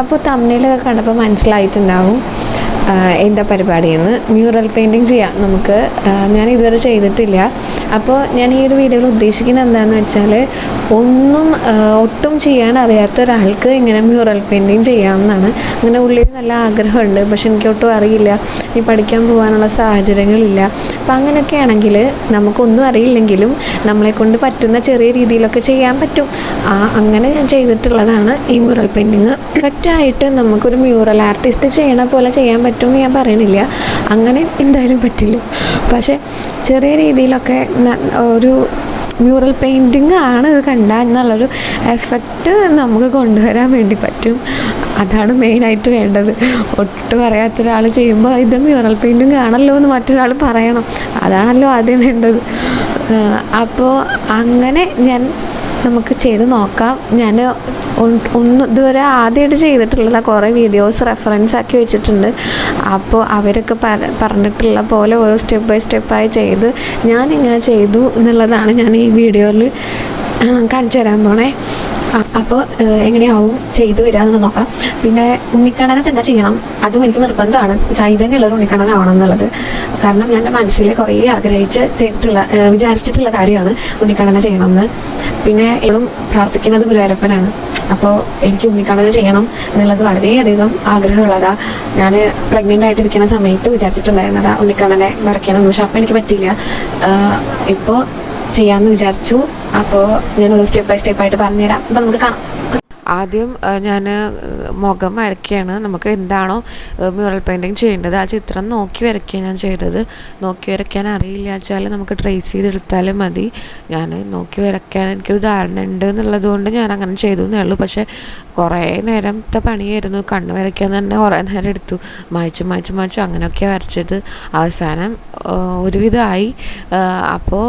അപ്പോൾ തമ്മിലൊക്കെ കണ്ടപ്പോൾ മനസ്സിലായിട്ടുണ്ടാവും എന്താ പരിപാടിയെന്ന്. മ്യൂറൽ പെയിന്റിങ് ചെയ്യാം നമുക്ക്. ഞാൻ ഇതുവരെ ചെയ്തിട്ടില്ല. അപ്പോൾ ഞാൻ ഈ ഒരു വീഡിയോയിൽ ഉദ്ദേശിക്കുന്നത് എന്താണെന്ന് വെച്ചാൽ ഒന്നും ഒട്ടും ചെയ്യാൻ അറിയാത്ത ഒരാൾക്ക് ഇങ്ങനെ മ്യൂറൽ പെയിന്റിങ് ചെയ്യാമെന്നാണ് അങ്ങനെ ഉള്ളിൽ നല്ല ആഗ്രഹമുണ്ട് പക്ഷെ എനിക്ക് ഒട്ടും അറിയില്ല. ഈ പഠിക്കാൻ പോകാനുള്ള സാഹചര്യങ്ങളില്ല. അപ്പം അങ്ങനെയൊക്കെ ആണെങ്കിൽ നമുക്കൊന്നും അറിയില്ലെങ്കിലും നമ്മളെ കൊണ്ട് പറ്റുന്ന ചെറിയ രീതിയിലൊക്കെ ചെയ്യാൻ പറ്റും. ആ അങ്ങനെ ഞാൻ ചെയ്തിട്ടുള്ളതാണ് ഈ മ്യൂറൽ പെയിന്റിങ് കറക്റ്റായിട്ട് നമുക്കൊരു മ്യൂറൽ ആർട്ടിസ്റ്റ് ചെയ്യണ പോലെ ചെയ്യാൻ പറ്റും ഞാൻ പറയണില്ല. അങ്ങനെ എന്തായാലും പറ്റില്ല. പക്ഷേ ചെറിയ രീതിയിലൊക്കെ ഒരു മ്യൂറൽ പെയിന്റിങ് ആണ് ഇത് കണ്ടാൽ എന്നുള്ളൊരു എഫക്റ്റ് നമുക്ക് കൊണ്ടുവരാൻ വേണ്ടി പറ്റും. അതാണ് മെയിനായിട്ട് വേണ്ടത്. ഒട്ടും അറിയാത്ത ഒരാൾ ചെയ്യുമ്പോൾ ഇത് മ്യൂറൽ പെയിന്റിങ് ആണല്ലോ എന്ന് മറ്റൊരാൾ പറയണം. അതാണല്ലോ ആദ്യം വേണ്ടത്. അപ്പോൾ അങ്ങനെ ഞാൻ നമുക്ക് ചെയ്ത് നോക്കാം. ഞാൻ ഒന്ന് ഇതുവരെ ആദ്യമായിട്ട് ചെയ്തിട്ടുള്ളത്. കുറേ വീഡിയോസ് റെഫറൻസ് ആക്കി വെച്ചിട്ടുണ്ട്. അപ്പോൾ അവരൊക്കെ പറ- പറഞ്ഞിട്ടുള്ള പോലെ ഓരോ സ്റ്റെപ്പ് ബൈ സ്റ്റെപ്പായി ചെയ്ത് ഞാൻ ഇങ്ങനെ ചെയ്തു എന്നുള്ളതാണ് ഞാൻ ഈ വീഡിയോയിൽ കാണിച്ചു തരാൻ പോണേ. അപ്പോൾ എങ്ങനെയാവും ചെയ്തു വരാമെന്ന് നോക്കാം. പിന്നെ ഉണ്ണിക്കണ്ണനെ തന്നെ ചെയ്യണം. അതും എനിക്ക് നിർബന്ധമാണ്. ചൈതന്യമുള്ള ഒരു ഉണ്ണിക്കണ്ണനാവണം എന്നുള്ളത് കാരണം ഞാൻ മനസ്സിൽ കുറേ ആഗ്രഹിച്ച് ചെയ്തിട്ടുള്ള വിചാരിച്ചിട്ടുള്ള കാര്യമാണ് ഉണ്ണിക്കണ്ണനെ ചെയ്യണമെന്ന്. പിന്നെ എപ്പോഴും പ്രാർത്ഥിക്കുന്നത് ഗുരുവായൂരപ്പനാണ്. അപ്പോൾ എനിക്ക് ഉണ്ണിക്കണ്ണനെ ചെയ്യണം എന്നുള്ളത് വളരെയധികം ആഗ്രഹമുള്ളതാ. ഞാൻ പ്രഗ്നന്റ് ആയിട്ടിരിക്കുന്ന സമയത്ത് വിചാരിച്ചിട്ടുണ്ടായിരുന്നതാ ഉണ്ണിക്കണ്ണനെ വരയ്ക്കണം പക്ഷെ അപ്പം എനിക്ക് പറ്റില്ല ഇപ്പോൾ ചെയ്യാമെന്ന് വിചാരിച്ചു. അപ്പോൾ ഞാനൊരു സ്റ്റെപ്പ് ബൈ സ്റ്റെപ്പ് ആയിട്ട് പറഞ്ഞുതരാം. അപ്പം നമുക്ക് കാണാം. ആദ്യം ഞാൻ മുഖം വരയ്ക്കുകയാണ്. നമുക്ക് എന്താണോ മ്യൂറൽ പെയിന്റിങ് ചെയ്യേണ്ടത്. ആ ചിത്രം നോക്കി വരയ്ക്കുകയാണ് ഞാൻ ചെയ്തത്. നോക്കി വരയ്ക്കാൻ അറിയില്ല വെച്ചാൽ നമുക്ക് ട്രേസ് ചെയ്തെടുത്താലും മതി. ഞാൻ നോക്കി വരയ്ക്കാൻ എനിക്കൊരു ധാരണ ഉണ്ട് എന്നുള്ളത് കൊണ്ട് ഞാൻ അങ്ങനെ ചെയ്തു എന്നേ ഉള്ളൂ. പക്ഷേ കുറേ നേരത്തെ പണിയായിരുന്നു. കണ്ണ് വരയ്ക്കാൻ തന്നെ കുറേ നേരം എടുത്തു. മായ്ച്ചു മായ്ച്ചു മായ്ച്ചു അങ്ങനെയൊക്കെ വരച്ചത്. അവസാനം ഒരുവിധമായി. അപ്പോൾ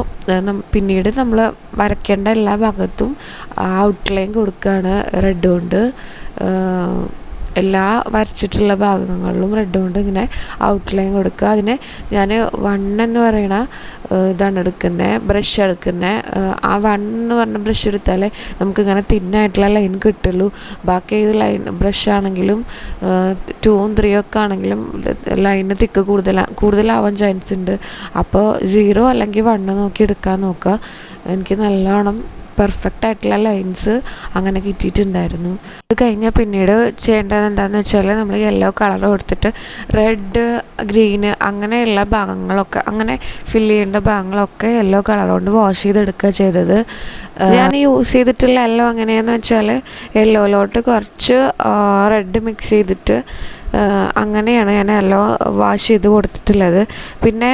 പിന്നീട് നമ്മൾ വരയ്ക്കേണ്ട എല്ലാ ഭാഗത്തും ഔട്ട്ലൈൻ കൊടുക്കുകയാണ്. റെഡ് കൊണ്ട് എല്ലാ വരച്ചിട്ടുള്ള ഭാഗങ്ങളിലും റെഡ് കൊണ്ട് ഇങ്ങനെ ഔട്ട്ലൈൻ കൊടുക്കുക. അതിനെ ഞാൻ വൺ എന്ന് പറയണ ഇതാണ് എടുക്കുന്നത് ബ്രഷ് എടുക്കുന്നത് ആ വൺ എന്ന് പറഞ്ഞ ബ്രഷ് എടുത്താലേ നമുക്കിങ്ങനെ തിന്നായിട്ടുള്ള ലൈൻ കിട്ടുള്ളൂ. ബാക്കി ഏത് ലൈൻ ബ്രഷ് ആണെങ്കിലും ടൂവും ത്രീയും ഒക്കെ ആണെങ്കിലും ലൈന് തിക്ക് കൂടുതൽ കൂടുതലാവാൻ ചാൻസ് ഉണ്ട്. അപ്പോൾ സീറോ അല്ലെങ്കിൽ വണ്ണ് നോക്കി എടുക്കാൻ നോക്കുക. എനിക്ക് നല്ലോണം പെർഫെക്റ്റ് ആയിട്ടുള്ള ലൈൻസ് അങ്ങനെ കിട്ടിയിട്ടുണ്ടായിരുന്നു. അത് കഴിഞ്ഞാൽ പിന്നീട് ചെയ്യേണ്ടത് എന്താണെന്ന് വെച്ചാൽ നമ്മൾ യെല്ലോ കളർ കൊടുത്തിട്ട് റെഡ് ഗ്രീന് അങ്ങനെയുള്ള ഭാഗങ്ങളൊക്കെ അങ്ങനെ ഫില്ല് ചെയ്യേണ്ട ഭാഗങ്ങളൊക്കെ യെല്ലോ കളർ കൊണ്ട് വാഷ് ചെയ്തെടുക്കുക ചെയ്തത്. ഞാൻ യൂസ് ചെയ്തിട്ടുള്ള യെല്ലോ എങ്ങനെയാണെന്ന് വെച്ചാൽ യെല്ലോയിലോട്ട് കുറച്ച് റെഡ് മിക്സ് ചെയ്തിട്ട് അങ്ങനെയാണ് ഞാൻ എല്ലോ വാഷ് ചെയ്ത് കൊടുത്തിട്ടുള്ളത്. പിന്നെ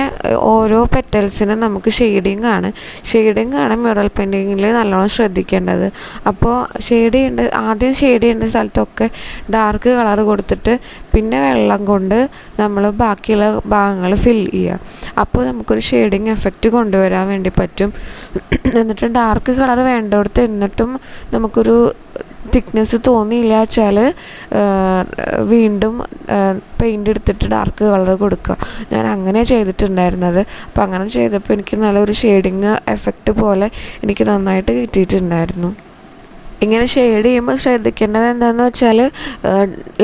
ഓരോ പെറ്റൽസിനും നമുക്ക് ഷെയ്ഡിങ് ആണ്. ഷെയ്ഡിങ് ആണ് മ്യൂറൽ പെയിന്റിങ്ങിൽ നല്ലോണം ശ്രദ്ധിക്കേണ്ടത്. അപ്പോൾ ഷെയ്ഡ് ചെയ്യേണ്ട ആദ്യം ഷെയ്ഡ് ചെയ്യേണ്ട സ്ഥലത്തൊക്കെ ഡാർക്ക് കളർ കൊടുത്തിട്ട് പിന്നെ വെള്ളം കൊണ്ട് നമ്മൾ ബാക്കിയുള്ള ഭാഗങ്ങൾ ഫിൽ ചെയ്യുക. അപ്പോൾ നമുക്കൊരു ഷെയ്ഡിങ് എഫക്റ്റ് കൊണ്ടുവരാൻ വേണ്ടി പറ്റും. എന്നിട്ട് ഡാർക്ക് കളർ വേണ്ടടുത്ത് എന്നിട്ടും നമുക്കൊരു തിക്നെസ് തോന്നിയില്ല വെച്ചാൽ വീണ്ടും പെയിന്റ് എടുത്തിട്ട് ഡാർക്ക് കളർ കൊടുക്കുക. ഞാൻ അങ്ങനെ ചെയ്തിട്ടുണ്ടായിരുന്നത്. അപ്പോൾ അങ്ങനെ ചെയ്തപ്പോൾ എനിക്ക് നല്ലൊരു ഷെയ്ഡിങ് എഫക്റ്റ് പോലെ എനിക്ക് നന്നായിട്ട് കിട്ടിയിട്ടുണ്ടായിരുന്നു. ഇങ്ങനെ ഷെയ്ഡ് ചെയ്യുമ്പോൾ ശ്രദ്ധിക്കേണ്ടത് എന്താണെന്ന് വെച്ചാൽ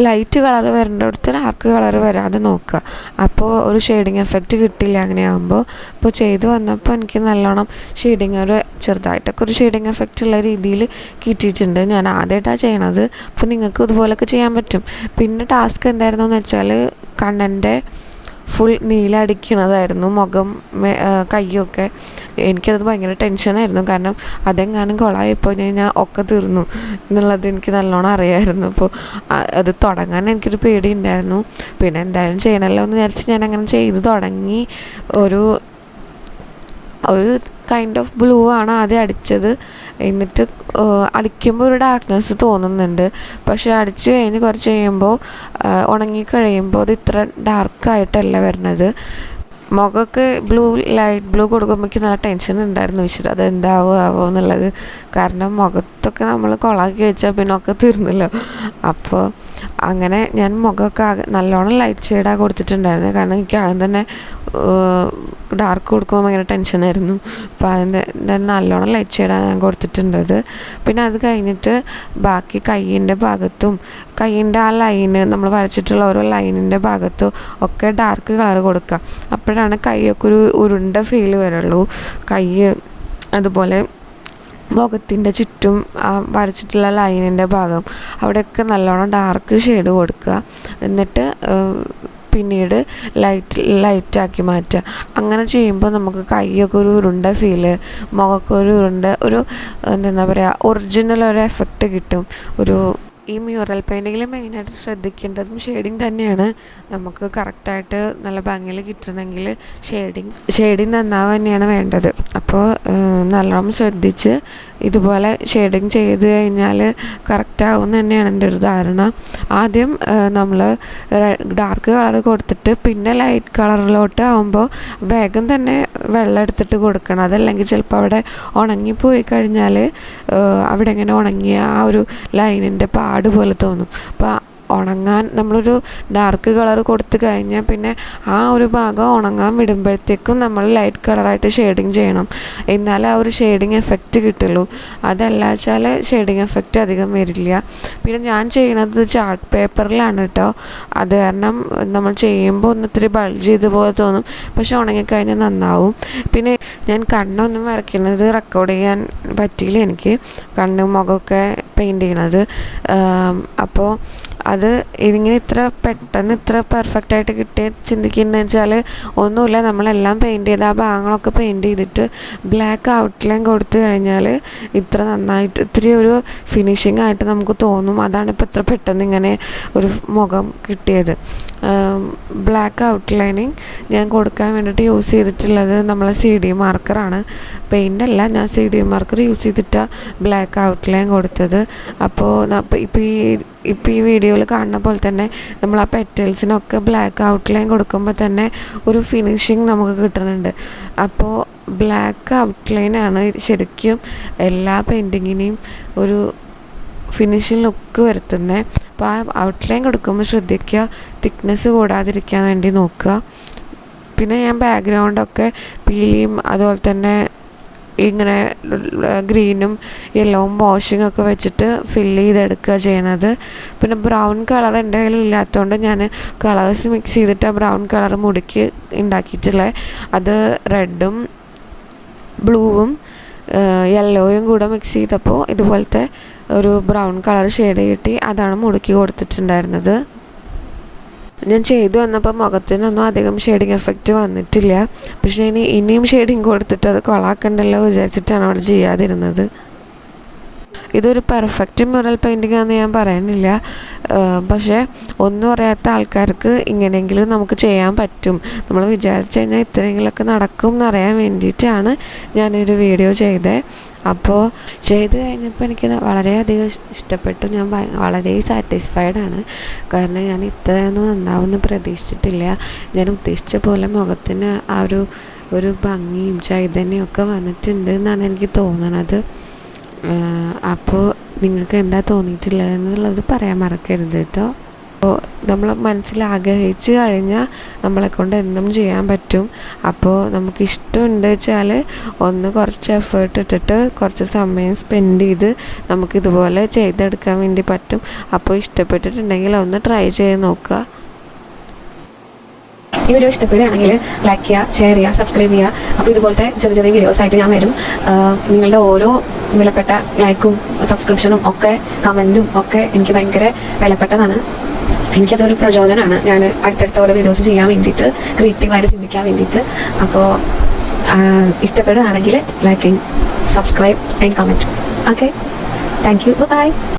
ലൈറ്റ് കളർ വരേണ്ടടുത്ത് ഡാർക്ക് കളർ വരാതെ നോക്കുക. അപ്പോൾ ഒരു ഷെയ്ഡിങ് എഫക്റ്റ് കിട്ടില്ല അങ്ങനെ ആകുമ്പോൾ ഇപ്പോൾ ചെയ്തു വന്നപ്പോൾ എനിക്ക് നല്ലോണം ഷെയ്ഡിങ് ഒരു ചെറുതായിട്ടൊക്കെ ഒരു ഷെയ്ഡിങ് എഫക്റ്റ് ഉള്ള രീതിയിൽ കിട്ടിയിട്ടുണ്ട്. ഞാൻ ആദ്യമായിട്ടാണ് ചെയ്യണത്. അപ്പോൾ നിങ്ങൾക്ക് ഇതുപോലൊക്കെ ചെയ്യാൻ പറ്റും. പിന്നെ ടാസ്ക് എന്തായിരുന്നു എന്ന് വെച്ചാൽ കണ്ണന്റെ ഫുൾ നീലടിക്കണതായിരുന്നു മുഖം കൈയൊക്കെ. എനിക്കത് ഭയങ്കര ടെൻഷനായിരുന്നു കാരണം അതെങ്ങാനും കുളമായിപ്പോൾ ഞാൻ ഒക്കെ തീർന്നു എന്നുള്ളത് എനിക്ക് നല്ലോണം അറിയാമായിരുന്നു അപ്പോൾ അത് തുടങ്ങാൻ എനിക്കൊരു പേടി ഉണ്ടായിരുന്നു പിന്നെ എന്തായാലും ചെയ്യണമല്ലോ എന്ന് വിചാരിച്ച് ഞാൻ അങ്ങനെ ചെയ്തു തുടങ്ങി. ഒരു ഒരു കൈൻഡ് ഓഫ് ബ്ലൂ ആണ് ആദ്യം അടിച്ചത്. എന്നിട്ട് അടിക്കുമ്പോൾ ഒരു ഡാർക്ക്നെസ് തോന്നുന്നുണ്ട്. പക്ഷേ അടിച്ച് കഴിഞ്ഞ് കുറച്ച് കഴിയുമ്പോൾ ഉണങ്ങി കഴിയുമ്പോൾ അത് ഇത്ര ഡാർക്കായിട്ടല്ല വരുന്നത്. മുഖമൊക്കെ ബ്ലൂ ലൈറ്റ് ബ്ലൂ കൊടുക്കുമ്പോൾ നല്ല ടെൻഷൻ ഉണ്ടായിരുന്നു. വിശ്വ അത് എന്താവോ ആവോ എന്നുള്ളത്. കാരണം മുഖത്ത് ഭാഗത്തൊക്കെ നമ്മൾ കൊളാക്കി വെച്ചാൽ പിന്നെ ഒക്കെ തീർന്നല്ലോ. അപ്പോൾ അങ്ങനെ ഞാൻ മുഖമൊക്കെ ആകെ നല്ലോണം ലൈറ്റ് ഷെയ്ഡാണ് കൊടുത്തിട്ടുണ്ടായിരുന്നത് കാരണം എനിക്ക് ആദ്യം തന്നെ ഡാർക്ക് കൊടുക്കുമ്പോൾ ഭയങ്കര ടെൻഷനായിരുന്നു അപ്പോൾ ആദ്യം തന്നെ നല്ലോണം ലൈറ്റ് ഷെയ്ഡാണ് ഞാൻ കൊടുത്തിട്ടുണ്ടത്. പിന്നെ അത് കഴിഞ്ഞിട്ട് ബാക്കി കയ്യിന്റെ ഭാഗത്തും കയ്യിന്റെ ആ ലൈന് നമ്മൾ വരച്ചിട്ടുള്ള ഓരോ ലൈനിന്റെ ഭാഗത്തും ഒക്കെ ഡാർക്ക് കളർ കൊടുക്കുക അപ്പോഴാണ് കൈയൊക്കെ ഒരു ഉരുണ്ട ഫീൽ വരുള്ളൂ. കൈ അതുപോലെ മുഖത്തിന്റെ ചുറ്റും ആ വരച്ചിട്ടുള്ള ലൈനിന്റെ ഭാഗം. അവിടെയൊക്കെ നല്ലോണം ഡാർക്ക് ഷെയ്ഡ് കൊടുക്കുക. എന്നിട്ട് പിന്നീട് ലൈറ്റ് ലൈറ്റാക്കി മാറ്റുക. അങ്ങനെ ചെയ്യുമ്പോൾ നമുക്ക് കൈയൊക്കെ ഒരു ഉരുണ്ട ഫീൽ മുഖമൊക്കെ ഒരു ഉരുണ്ട ഒരു എന്താ പറയുക ഒറിജിനൽ ഒരു എഫക്റ്റ് കിട്ടും. ഒരു ഈ മ്യൂറൽ പെയിന്റിങ്ങിൽ മെയിനായിട്ട് ശ്രദ്ധിക്കേണ്ടതും ഷെയ്ഡിങ് തന്നെയാണ്. നമുക്ക് കറക്റ്റായിട്ട് നല്ല ഭംഗിയിൽ കിട്ടണമെങ്കിൽ ഷെയ്ഡിങ് ഷെയ്ഡിങ് നന്നാവുക തന്നെയാണ് വേണ്ടത്. അപ്പോൾ നല്ലോണം ശ്രദ്ധിച്ച് ഇതുപോലെ ഷെയ്ഡിങ് ചെയ്ത് കഴിഞ്ഞാൽ കറക്റ്റാവും തന്നെയാണ് എന്റെ ഒരു ധാരണ. ആദ്യം നമ്മൾ ഡാർക്ക് കളർ കൊടുത്തിട്ട് പിന്നെ ലൈറ്റ് കളറിലോട്ട് ആകുമ്പോൾ വേഗം തന്നെ വെള്ളം എടുത്തിട്ട് കൊടുക്കണം. അതല്ലെങ്കിൽ ചിലപ്പോൾ അവിടെ ഉണങ്ങിപ്പോയി കഴിഞ്ഞാൽ അവിടെ ഇങ്ങനെ ഉണങ്ങിയ ആ ഒരു ലൈനിന്റെ പാട് പോലെ തോന്നും. അപ്പോൾ ഉണങ്ങാൻ നമ്മളൊരു ഡാർക്ക് കളർ കൊടുത്തു കഴിഞ്ഞാൽ പിന്നെ ആ ഒരു ഭാഗം ഉണങ്ങാൻ വിടുമ്പോഴത്തേക്കും നമ്മൾ ലൈറ്റ് കളറായിട്ട് ഷെയ്ഡിങ് ചെയ്യണം. എന്നാലേ ആ ഒരു ഷെയ്ഡിങ് എഫക്റ്റ് കിട്ടുള്ളൂ. അതല്ല വെച്ചാൽ ഷെയ്ഡിങ് എഫക്റ്റ് അധികം വരില്ല. പിന്നെ ഞാൻ ചെയ്യണത് ചാർട്ട് പേപ്പറിലാണ് കേട്ടോ അത് കാരണം നമ്മൾ ചെയ്യുമ്പോൾ ഒന്ന് ഇത്തിരി ബൾജ് ചെയ്ത് പോലെ തോന്നും. പക്ഷെ ഉണങ്ങിക്കഴിഞ്ഞാൽ നന്നാവും. പിന്നെ ഞാൻ കണ്ണൊന്നും വരയ്ക്കുന്നത് റെക്കോർഡ് ചെയ്യാൻ പറ്റിയില്ല എനിക്ക്. കണ്ണും മുഖമൊക്കെ പെയിന്റ് ചെയ്യണത്. അപ്പോൾ അത് ഇതിങ്ങനെ ഇത്ര പെട്ടെന്ന് ഇത്ര പെർഫെക്റ്റ് ആയിട്ട് കിട്ടിയ ചിന്തിക്കുന്നത് വെച്ചാൽ ഒന്നുമില്ല നമ്മളെല്ലാം പെയിന്റ് ചെയ്ത് ആ ഭാഗങ്ങളൊക്കെ പെയിന്റ് ചെയ്തിട്ട് ബ്ലാക്ക് ഔട്ട്ലൈൻ കൊടുത്തു കഴിഞ്ഞാൽ ഇത്ര നന്നായിട്ട് ഇത്തിരി ഒരു ഫിനിഷിംഗ് ആയിട്ട് നമുക്ക് തോന്നും. അതാണ് ഇപ്പോൾ ഇത്ര പെട്ടെന്ന് ഇങ്ങനെ ഒരു മുഖം കിട്ടിയത്. ബ്ലാക്ക് ഔട്ട്ലൈനിങ് ഞാൻ കൊടുക്കാൻ വേണ്ടിയിട്ട് യൂസ് ചെയ്തിട്ടുള്ളത് നമ്മളെ സി ഡി മാർക്കറാണ് പെയിന്റ് അല്ല ഞാൻ സി ഡി മാർക്കർ യൂസ് ചെയ്തിട്ടാണ് ബ്ലാക്ക് ഔട്ട്ലൈൻ കൊടുത്തത്. അപ്പോൾ ഇപ്പോൾ ഈ ഇപ്പോൾ ഈ വീഡിയോയിൽ കാണുന്ന പോലെ തന്നെ നമ്മൾ ആ പെറ്റൽസിനൊക്കെ ബ്ലാക്ക് ഔട്ട്ലൈൻ കൊടുക്കുമ്പോൾ തന്നെ ഒരു ഫിനിഷിങ് നമുക്ക് കിട്ടുന്നുണ്ട്. അപ്പോൾ ബ്ലാക്ക് ഔട്ട്ലൈനാണ് ശരിക്കും എല്ലാ പെയിന്റിങ്ങിനെയും ഒരു ഫിനിഷിംഗ് ലുക്ക് വരുത്തുന്നത് അപ്പോൾ ആ ഔട്ട്ലൈൻ കൊടുക്കുമ്പോൾ ശ്രദ്ധിക്കുക തിക്നെസ് കൂടാതിരിക്കാൻ വേണ്ടി നോക്കുക. പിന്നെ ഞാൻ ബാക്ക്ഗ്രൗണ്ടൊക്കെ പീലിയും അതുപോലെ തന്നെ ഇങ്ങനെ ഗ്രീനും യെല്ലോവും വാഷിംഗ് ഒക്കെ വെച്ചിട്ട് ഫില്ല് ചെയ്തെടുക്കുക ചെയ്യുന്നത് പിന്നെ ബ്രൗൺ കളർ എന്റെ കയ്യിൽ ഇല്ലാത്തതുകൊണ്ട് ഞാൻ കളേഴ്സ് മിക്സ് ചെയ്തിട്ട് ആ ബ്രൗൺ കളർ മുടിക്ക് ഉണ്ടാക്കിയിട്ടുള്ളത് അത് റെഡും ബ്ലൂവും യെല്ലോയും കൂടെ മിക്സ് ചെയ്തപ്പോൾ ഇതുപോലത്തെ ഒരു ബ്രൗൺ കളർ ഷെയ്ഡ് കിട്ടി. അതാണ് മുടുക്കി കൊടുത്തിട്ടുണ്ടായിരുന്നത്. ഞാൻ ചെയ്തു വന്നപ്പോൾ മുഖത്തിനൊന്നും അധികം ഷെയ്ഡിങ് എഫക്റ്റ് വന്നിട്ടില്ല. പക്ഷേ ഇനി ഇനിയും ഷെയ്ഡിങ് കൊടുത്തിട്ട് അത് കൊളാക്കണ്ടല്ലോ വിചാരിച്ചിട്ടാണ് അവിടെ ചെയ്യാതിരുന്നത്. ഇതൊരു പെർഫെക്റ്റ് മ്യൂറൽ പെയിന്റിംഗ് ആണെന്ന് ഞാൻ പറയുന്നില്ല. പക്ഷേ ഒന്നും അറിയാത്ത ആൾക്കാർക്ക് ഇങ്ങനെയെങ്കിലും നമുക്ക് ചെയ്യാൻ പറ്റും. നമ്മൾ വിചാരിച്ചു കഴിഞ്ഞാൽ ഇത്രയെങ്കിലൊക്കെ നടക്കും എന്നറിയാൻ വേണ്ടിയിട്ടാണ് ഞാനൊരു വീഡിയോ ചെയ്തത് അപ്പോൾ ചെയ്ത് കഴിഞ്ഞപ്പോൾ എനിക്ക് വളരെയധികം ഇഷ്ടപ്പെട്ടു. ഞാൻ വളരെ സാറ്റിസ്ഫൈഡ് ആണ്. കാരണം ഞാൻ ഇത്രയൊന്നും നന്നാവുമെന്ന് പ്രതീക്ഷിച്ചിട്ടില്ല. ഞാൻ ഉദ്ദേശിച്ച പോലെ മുഖത്തിന് ആ ഒരു ഒരു ഭംഗിയും ചൈതന്യമൊക്കെ വന്നിട്ടുണ്ട് എന്നാണ് എനിക്ക് തോന്നണത്. അപ്പോൾ നിങ്ങൾക്ക് എന്താ തോന്നിയിട്ടില്ല എന്നുള്ളത് പറയാൻ മറക്കരുത് കേട്ടോ. അപ്പോൾ നമ്മൾ മനസ്സിൽ ആഗ്രഹിച്ച് കഴിഞ്ഞാൽ നമ്മളെ കൊണ്ട് എന്തും ചെയ്യാൻ പറ്റും. അപ്പോൾ നമുക്ക് ഇഷ്ടമുണ്ട് വെച്ചാൽ ഒന്ന് കുറച്ച് എഫേർട്ട് ഇട്ടിട്ട് കുറച്ച് സമയം സ്പെൻഡ് ചെയ്ത് നമുക്കിതുപോലെ ചെയ്തെടുക്കാൻ വേണ്ടി പറ്റും. അപ്പോൾ ഇഷ്ടപ്പെട്ടിട്ടുണ്ടെങ്കിൽ ഒന്ന് ട്രൈ ചെയ്ത് നോക്കുക. ഈ വീഡിയോ ഇഷ്ടപ്പെടുകയാണെങ്കിൽ ലൈക്ക് ചെയ്യുക ഷെയർ ചെയ്യുക സബ്സ്ക്രൈബ് ചെയ്യുക. അപ്പോൾ ഇതുപോലത്തെ ചെറിയ ചെറിയ വീഡിയോസ് ആയിട്ട് ഞാൻ വരും. നിങ്ങളുടെ ഓരോ വിലപ്പെട്ട ലൈക്കും സബ്സ്ക്രിപ്ഷനും ഒക്കെ കമന്റും ഒക്കെ എനിക്ക് ഭയങ്കര വിലപ്പെട്ടതാണ്. എനിക്കതൊരു പ്രചോദനമാണ്. ഞാൻ അടുത്തടുത്ത ഓരോ വീഡിയോസ് ചെയ്യാൻ വേണ്ടിയിട്ട് ക്രിയേറ്റീവായിട്ട് ചിന്തിക്കാൻ വേണ്ടിയിട്ട്. അപ്പോൾ ഇഷ്ടപ്പെടുകയാണെങ്കിൽ liking subscribe and comment okay thank you bye